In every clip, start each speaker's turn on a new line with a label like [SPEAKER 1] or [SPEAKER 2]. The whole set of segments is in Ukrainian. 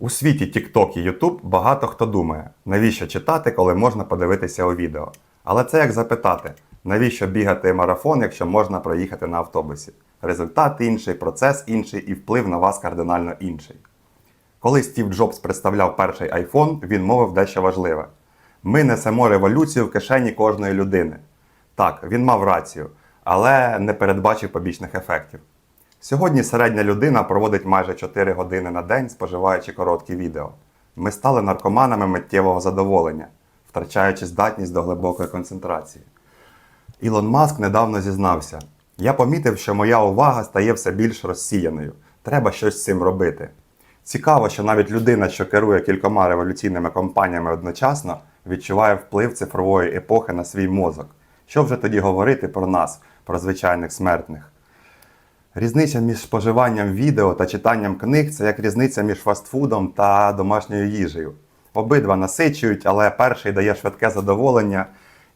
[SPEAKER 1] У світі TikTok і YouTube багато хто думає, навіщо читати, коли можна подивитися у відео. Але це як запитати, навіщо бігати марафон, якщо можна проїхати на автобусі. Результат інший, процес інший і вплив на вас кардинально інший. Коли Стів Джобс представляв перший iPhone, він мовив дещо важливе: ми несемо революцію в кишені кожної людини. Так, він мав рацію, але не передбачив побічних ефектів. Сьогодні середня людина проводить майже 4 години на день, споживаючи короткі відео. Ми стали наркоманами миттєвого задоволення, втрачаючи здатність до глибокої концентрації. Ілон Маск недавно зізнався: Я помітив, що моя увага стає все більш розсіяною. Треба щось з цим робити. Цікаво, що навіть людина, що керує кількома революційними компаніями одночасно, відчуває вплив цифрової епохи на свій мозок. Що вже тоді говорити про нас, про звичайних смертних? Різниця між споживанням відео та читанням книг це як різниця між фастфудом та домашньою їжею. Обидва насичують, але перший дає швидке задоволення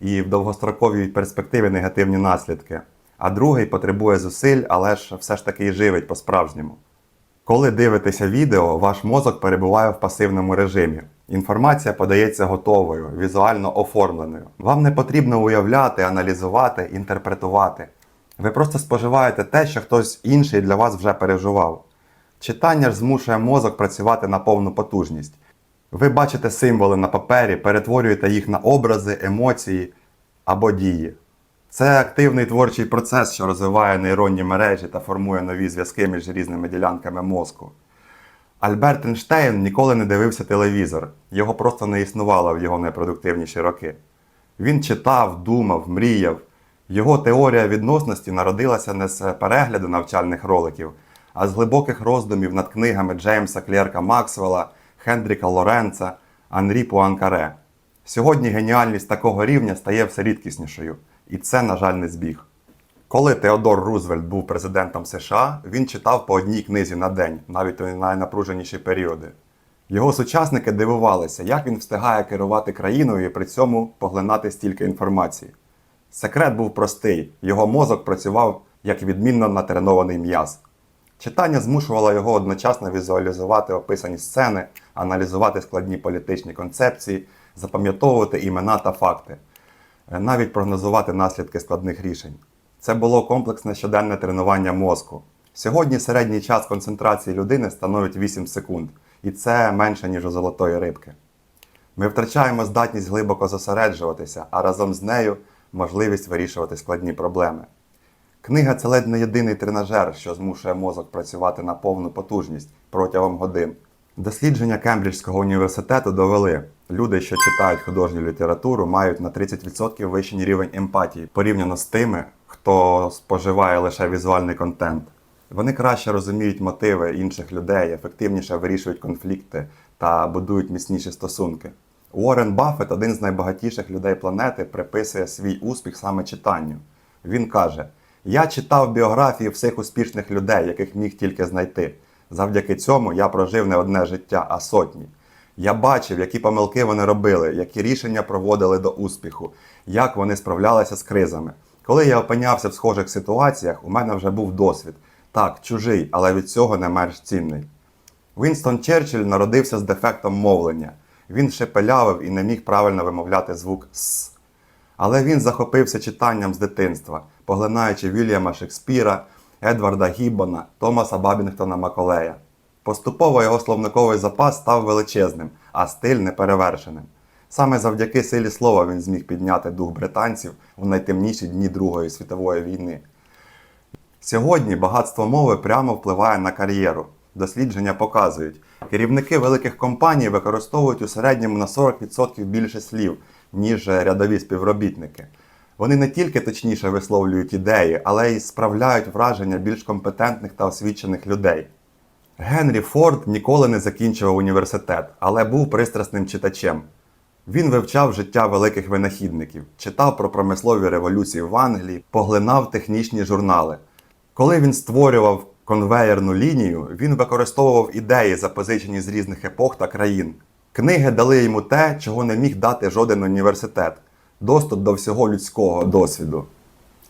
[SPEAKER 1] і в довгостроковій перспективі негативні наслідки, а другий потребує зусиль, але ж все ж таки і живить по-справжньому. Коли дивитеся відео, ваш мозок перебуває в пасивному режимі. Інформація подається готовою, візуально оформленою. Вам не потрібно уявляти, аналізувати, інтерпретувати. Ви просто споживаєте те, що хтось інший для вас вже переживав. Читання ж змушує мозок працювати на повну потужність. Ви бачите символи на папері, перетворюєте їх на образи, емоції або дії. Це активний творчий процес, що розвиває нейронні мережі та формує нові зв'язки між різними ділянками мозку. Альберт Ейнштейн ніколи не дивився телевізор, його просто не існувало в його найпродуктивніші роки. Він читав, думав, мріяв. Його теорія відносності народилася не з перегляду навчальних роликів, а з глибоких роздумів над книгами Джеймса Клерка Максвелла, Хендріка Лоренца, Анрі Пуанкаре. Сьогодні геніальність такого рівня стає все рідкіснішою, і це, на жаль, не збіг. Коли Теодор Рузвельт був президентом США, він читав по одній книзі на день, навіть у найнапруженіші періоди. Його сучасники дивувалися, як він встигає керувати країною і при цьому поглинати стільки інформації. Секрет був простий: його мозок працював як відмінно натренований м'яз. Читання змушувало його одночасно візуалізувати описані сцени, аналізувати складні політичні концепції, запам'ятовувати імена та факти, е, навіть прогнозувати наслідки складних рішень. Це було комплексне щоденне тренування мозку. Сьогодні середній час концентрації людини становить 8 секунд, і це менше, ніж у золотої рибки. Ми втрачаємо здатність глибоко зосереджуватися, а разом з нею можливість вирішувати складні проблеми. Книга це ледь не єдиний тренажер, що змушує мозок працювати на повну потужність протягом годин. Дослідження Кембриджського університету довели, люди, що читають художню літературу, мають на 30% вищий рівень емпатії порівняно з тими, хто споживає лише візуальний контент. Вони краще розуміють мотиви інших людей, ефективніше вирішують конфлікти та будують міцніші стосунки. Уоррен Баффет, один з найбагатіших людей планети, приписує свій успіх саме читанню. Він каже: Я читав біографії всіх успішних людей, яких міг тільки знайти. Завдяки цьому я прожив не одне життя, а сотні. Я бачив, які помилки вони робили, які рішення проводили до успіху, як вони справлялися з кризами. Коли я опинявся в схожих ситуаціях, у мене вже був досвід. Так, чужий, але від цього не менш цінний. Вінстон Черчилль народився з дефектом мовлення. Він шепелявив і не міг правильно вимовляти звук С. Але він захопився читанням з дитинства, поглинаючи Вільяма Шекспіра, Едварда Гіббона, Томаса Бабінгтона Маколея. Поступово його словниковий запас став величезним, а стиль неперевершеним. Саме завдяки силі слова він зміг підняти дух британців у найтемніші дні Другої світової війни. Сьогодні багатство мови прямо впливає на кар'єру. Дослідження показують, керівники великих компаній використовують у середньому на 40% більше слів, ніж рядові співробітники. Вони не тільки точніше висловлюють ідеї, але й справляють враження більш компетентних та освічених людей. Генрі Форд ніколи не закінчував університет, але був пристрасним читачем. Він вивчав життя великих винахідників, читав про промислові революції в Англії, поглинав технічні журнали. Коли він створював конвеєрну лінію, він використовував ідеї, запозичені з різних епох та країн. Книги дали йому те, чого не міг дати жоден університет доступ до всього людського досвіду.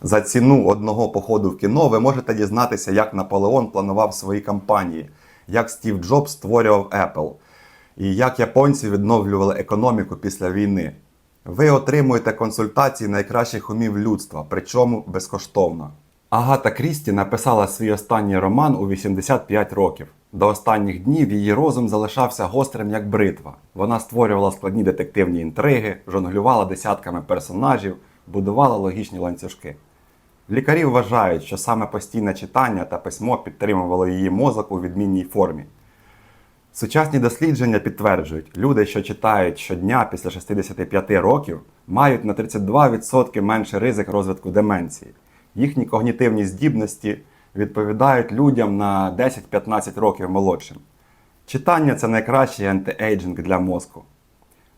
[SPEAKER 1] За ціну одного походу в кіно ви можете дізнатися, як Наполеон планував свої кампанії, як Стів Джобс створював Apple, і як японці відновлювали економіку після війни. Ви отримуєте консультації найкращих умів людства, причому безкоштовно. Агата Крісті написала свій останній роман у 85 років. До останніх днів її розум залишався гострим як бритва. Вона створювала складні детективні інтриги, жонглювала десятками персонажів, будувала логічні ланцюжки. Лікарі вважають, що саме постійне читання та письмо підтримувало її мозок у відмінній формі. Сучасні дослідження підтверджують, люди, що читають щодня після 65 років, мають на 32% менший ризик розвитку деменції. Їхні когнітивні здібності відповідають людям на 10-15 років молодшим. Читання це найкращий антиейджинг для мозку.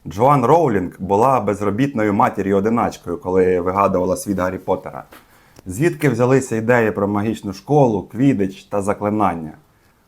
[SPEAKER 1] Джоан Роулінг була безробітною матір'ю-одиначкою, коли вигадувала світ Гаррі Поттера. Звідки взялися ідеї про магічну школу, квідич та заклинання?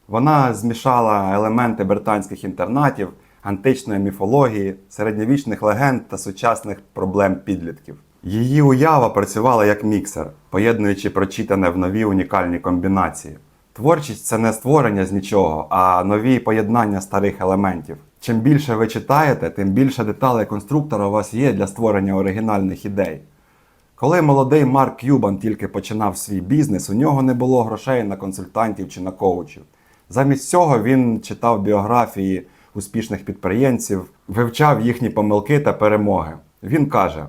[SPEAKER 1] Вона змішала елементи британських інтернатів, античної міфології, середньовічних легенд та сучасних проблем підлітків. Її уява працювала як міксер, поєднуючи прочитане в нові унікальні комбінації. Творчість це не створення з нічого, а нові поєднання старих елементів. Чим більше ви читаєте, тим більше деталей конструктора у вас є для створення оригінальних ідей. Коли молодий Марк Кюбан тільки починав свій бізнес, у нього не було грошей на консультантів чи на коучів. Замість цього він читав біографії успішних підприємців, вивчав їхні помилки та перемоги. Він каже: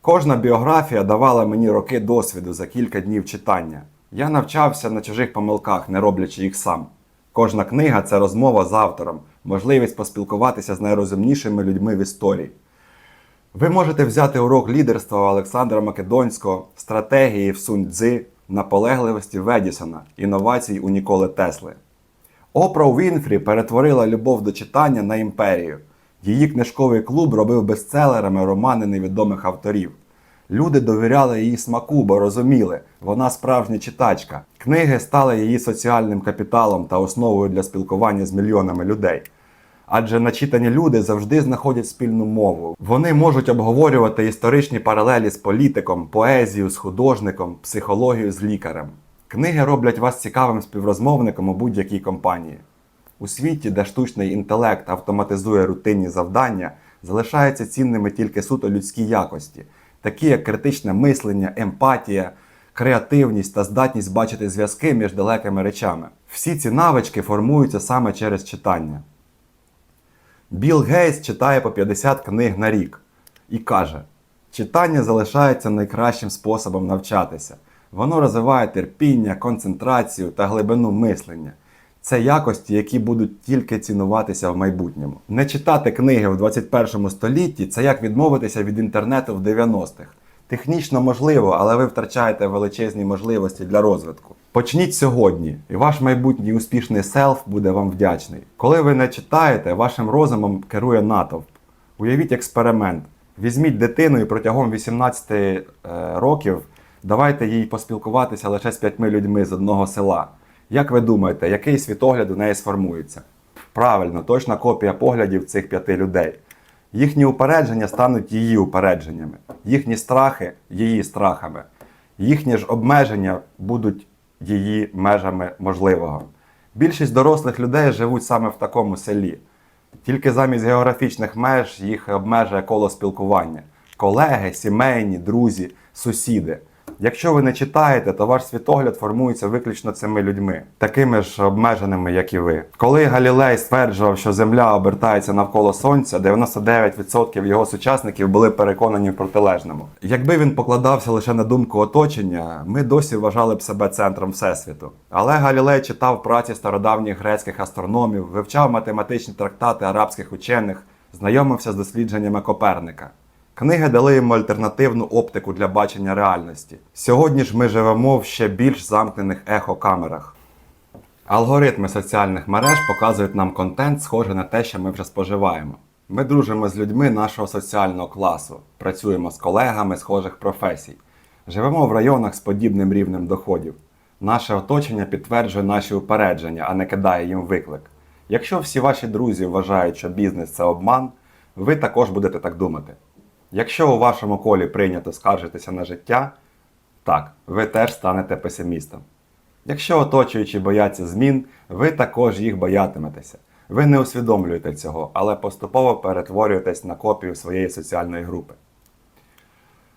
[SPEAKER 1] кожна біографія давала мені роки досвіду за кілька днів читання. Я навчався на чужих помилках, не роблячи їх сам. Кожна книга це розмова з автором, можливість поспілкуватися з найрозумнішими людьми в історії. Ви можете взяти урок лідерства Олександра Македонського, стратегії в Сунь Цзи, наполегливості в Едісона, інновацій у Ніколи Тесли. Опра Уінфрі перетворила любов до читання на імперію. Її книжковий клуб робив бестселерами романи невідомих авторів. Люди довіряли її смаку, бо розуміли, вона справжня читачка. Книги стали її соціальним капіталом та основою для спілкування з мільйонами людей. Адже начитані люди завжди знаходять спільну мову. Вони можуть обговорювати історичні паралелі з політиком, поезію з художником, психологію з лікарем. Книги роблять вас цікавим співрозмовником у будь-якій компанії. У світі, де штучний інтелект автоматизує рутинні завдання, залишаються цінними тільки суто людські якості, такі як критичне мислення, емпатія, креативність та здатність бачити зв'язки між далекими речами. Всі ці навички формуються саме через читання. Білл Гейтс читає по 50 книг на рік і каже: читання залишається найкращим способом навчатися. Воно розвиває терпіння, концентрацію та глибину мислення. Це якості, які будуть тільки цінуватися в майбутньому. Не читати книги в 21 столітті це як відмовитися від інтернету в 90-х. Технічно можливо, але ви втрачаєте величезні можливості для розвитку. Почніть сьогодні, і ваш майбутній успішний селф буде вам вдячний. Коли ви не читаєте, вашим розумом керує натовп. Уявіть експеримент. Візьміть дитину і протягом 18 е, років давайте їй поспілкуватися лише з п'ятьми людьми з одного села. Як ви думаєте, який світогляд у неї сформується? Правильно, точна копія поглядів цих п'яти людей. Їхні упередження стануть її упередженнями, їхні страхи її страхами, їхні ж обмеження будуть її межами можливого. Більшість дорослих людей живуть саме в такому селі. Тільки замість географічних меж їх обмежує коло спілкування: колеги, сімейні, друзі, сусіди. Якщо ви не читаєте, то ваш світогляд формується виключно цими людьми, такими ж обмеженими, як і ви. Коли Галілей стверджував, що Земля обертається навколо Сонця, 99% його сучасників були переконані в протилежному. Якби він покладався лише на думку оточення, ми досі вважали б себе центром всесвіту. Але Галілей читав праці стародавніх грецьких астрономів, вивчав математичні трактати арабських учених, знайомився з дослідженнями Коперника. Книги дали йому альтернативну оптику для бачення реальності. Сьогодні ж ми живемо в ще більш замкнених ехокамерах. Алгоритми соціальних мереж показують нам контент, схожий на те, що ми вже споживаємо. Ми дружимо з людьми нашого соціального класу, працюємо з колегами схожих професій, живемо в районах з подібним рівнем доходів. Наше оточення підтверджує наші упередження, а не кидає їм виклик. Якщо всі ваші друзі вважають, що бізнес це обман, ви також будете так думати. Якщо у вашому колі прийнято скаржитися на життя, так, ви теж станете песимістом. Якщо оточуючі бояться змін, ви також їх боятиметеся. Ви не усвідомлюєте цього, але поступово перетворюєтесь на копію своєї соціальної групи.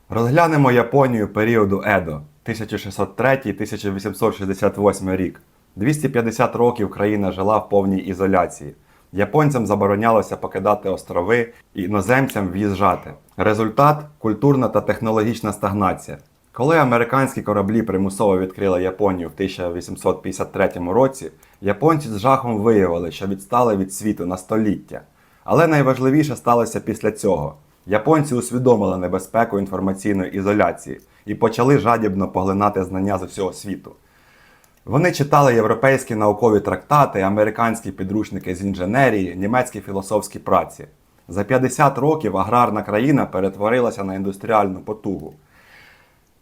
[SPEAKER 1] Розглянемо Японію періоду Едо 1603-1868 рік. 250 років країна жила в повній ізоляції. Японцям заборонялося покидати острови і іноземцям в'їжджати. Результат культурна та технологічна стагнація. Коли американські кораблі примусово відкрили Японію в 1853 році, японці з жахом виявили, що відстали від світу на століття. Але найважливіше сталося після цього. Японці усвідомили небезпеку інформаційної ізоляції і почали жадібно поглинати знання з усього світу. Вони читали європейські наукові трактати, американські підручники з інженерії, німецькі філософські праці. За 50 років аграрна країна перетворилася на індустріальну потугу.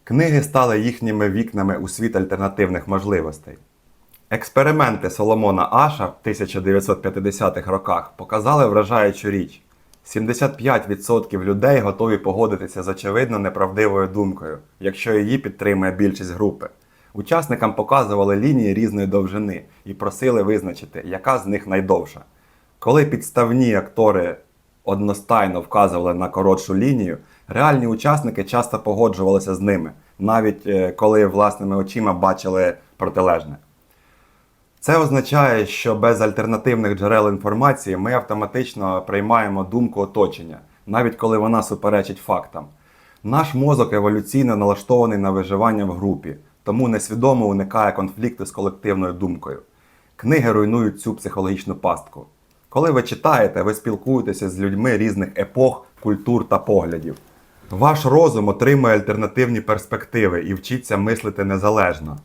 [SPEAKER 1] Книги стали їхніми вікнами у світ альтернативних можливостей. Експерименти Соломона Аша в 1950-х роках показали вражаючу річ. 75% людей готові погодитися з очевидно неправдивою думкою, якщо її підтримує більшість групи. Учасникам показували лінії різної довжини і просили визначити, яка з них найдовша. Коли підставні актори одностайно вказували на коротшу лінію, реальні учасники часто погоджувалися з ними, навіть е, коли власними очима бачили протилежне. Це означає, що без альтернативних джерел інформації ми автоматично приймаємо думку оточення, навіть коли вона суперечить фактам. Наш мозок еволюційно налаштований на виживання в групі, тому несвідомо уникає конфлікту з колективною думкою. Книги руйнують цю психологічну пастку. Коли ви читаєте, ви спілкуєтеся з людьми різних епох, культур та поглядів. Ваш розум отримує альтернативні перспективи і вчиться мислити незалежно.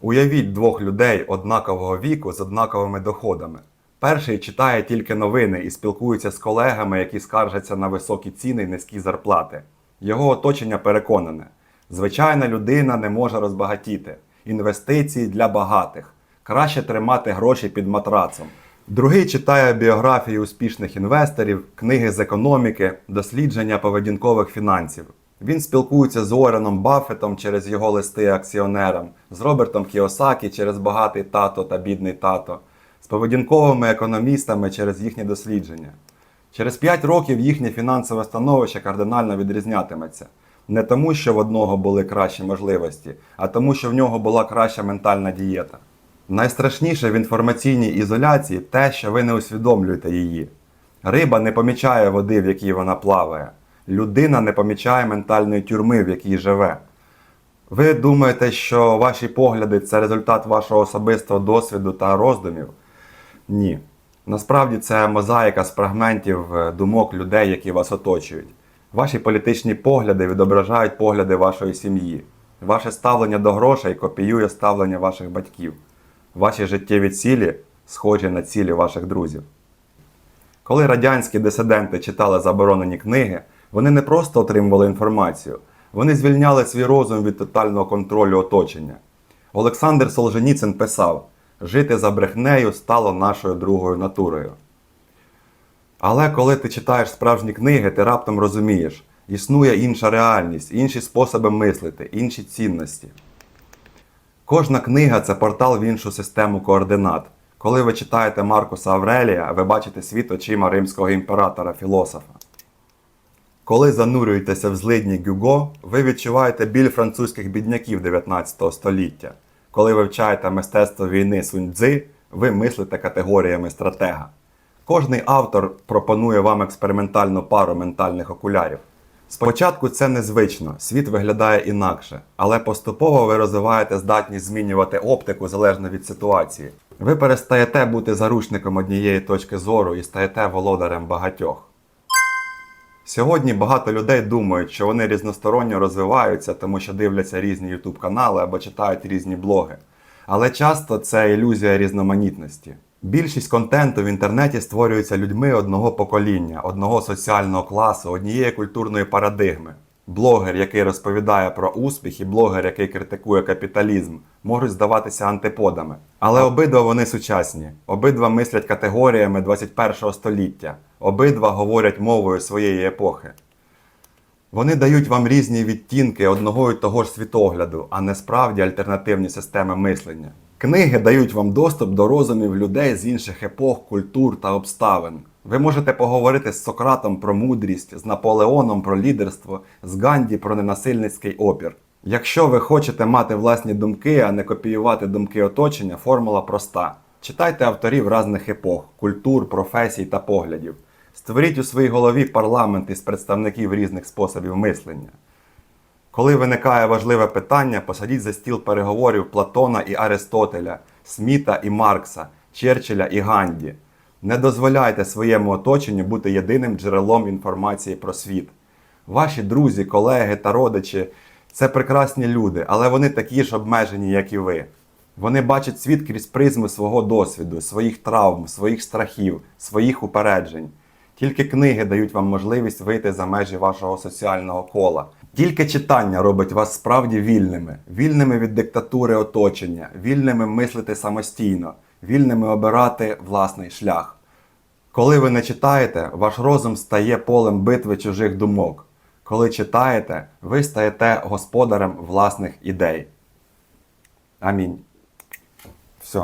[SPEAKER 1] Уявіть двох людей однакового віку з однаковими доходами. Перший читає тільки новини і спілкується з колегами, які скаржаться на високі ціни і низькі зарплати. Його оточення переконане: звичайна людина не може розбагатіти. Інвестиції для багатих. Краще тримати гроші під матрацом. Другий читає біографії успішних інвесторів, книги з економіки, дослідження поведінкових фінансів. Він спілкується з Уореном Баффетом через його листи акціонерам, з Робертом Кіосакі через багатий тато та бідний тато, з поведінковими економістами через їхні дослідження. Через 5 років їхнє фінансове становище кардинально відрізнятиметься. Не тому, що в одного були кращі можливості, а тому, що в нього була краща ментальна дієта. Найстрашніше в інформаційній ізоляції те, що ви не усвідомлюєте її. Риба не помічає води, в якій вона плаває. Людина не помічає ментальної тюрми, в якій живе. Ви думаєте, що ваші погляди це результат вашого особистого досвіду та роздумів? Ні. Насправді це мозаїка з фрагментів е, думок людей, які вас оточують. Ваші політичні погляди відображають погляди вашої сім'ї. Ваше ставлення до грошей копіює ставлення ваших батьків. Ваші життєві цілі схожі на цілі ваших друзів. Коли радянські дисиденти читали заборонені книги, вони не просто отримували інформацію, вони звільняли свій розум від тотального контролю оточення. Олександр Солженіцин писав: жити за брехнею стало нашою другою натурою. Але коли ти читаєш справжні книги, ти раптом розумієш, існує інша реальність, інші способи мислити, інші цінності. Кожна книга це портал в іншу систему координат. Коли ви читаєте Маркуса Аврелія, ви бачите світ очима римського імператора-філософа. Коли занурюєтеся в злидні Гюго, ви відчуваєте біль французьких бідняків 19 століття. Коли ви вивчаєте мистецтво війни Сунь ви мислите категоріями стратега. Кожний автор пропонує вам експериментальну пару ментальних окулярів. Спочатку це незвично, світ виглядає інакше, але поступово ви розвиваєте здатність змінювати оптику залежно від ситуації. Ви перестаєте бути заручником однієї точки зору і стаєте володарем багатьох. Сьогодні багато людей думають, що вони різносторонньо розвиваються, тому що дивляться різні YouTube канали або читають різні блоги. Але часто це ілюзія різноманітності. Більшість контенту в інтернеті створюється людьми одного покоління, одного соціального класу, однієї культурної парадигми. Блогер, який розповідає про успіх, і блогер, який критикує капіталізм, можуть здаватися антиподами. Але обидва вони сучасні, обидва мислять категоріями 21 століття, обидва говорять мовою своєї епохи. Вони дають вам різні відтінки одного і того ж світогляду, а не справді альтернативні системи мислення. Книги дають вам доступ до розумів людей з інших епох, культур та обставин. Ви можете поговорити з Сократом про мудрість, з Наполеоном про лідерство, з Ганді про ненасильницький опір. Якщо ви хочете мати власні думки, а не копіювати думки оточення, формула проста. Читайте авторів різних епох, культур, професій та поглядів. Створіть у своїй голові парламент із представників різних способів мислення. Коли виникає важливе питання, посадіть за стіл переговорів Платона і Аристотеля, Сміта і Маркса, Черчилля і Ганді. Не дозволяйте своєму оточенню бути єдиним джерелом інформації про світ. Ваші друзі, колеги та родичі це прекрасні люди, але вони такі ж обмежені, як і ви. Вони бачать світ крізь призми свого досвіду, своїх травм, своїх страхів, своїх упереджень. Тільки книги дають вам можливість вийти за межі вашого соціального кола. Тільки читання робить вас справді вільними, вільними від диктатури оточення, вільними мислити самостійно, вільними обирати власний шлях. Коли ви не читаєте, ваш розум стає полем битви чужих думок. Коли читаєте, ви стаєте господарем власних ідей. Амінь. Все.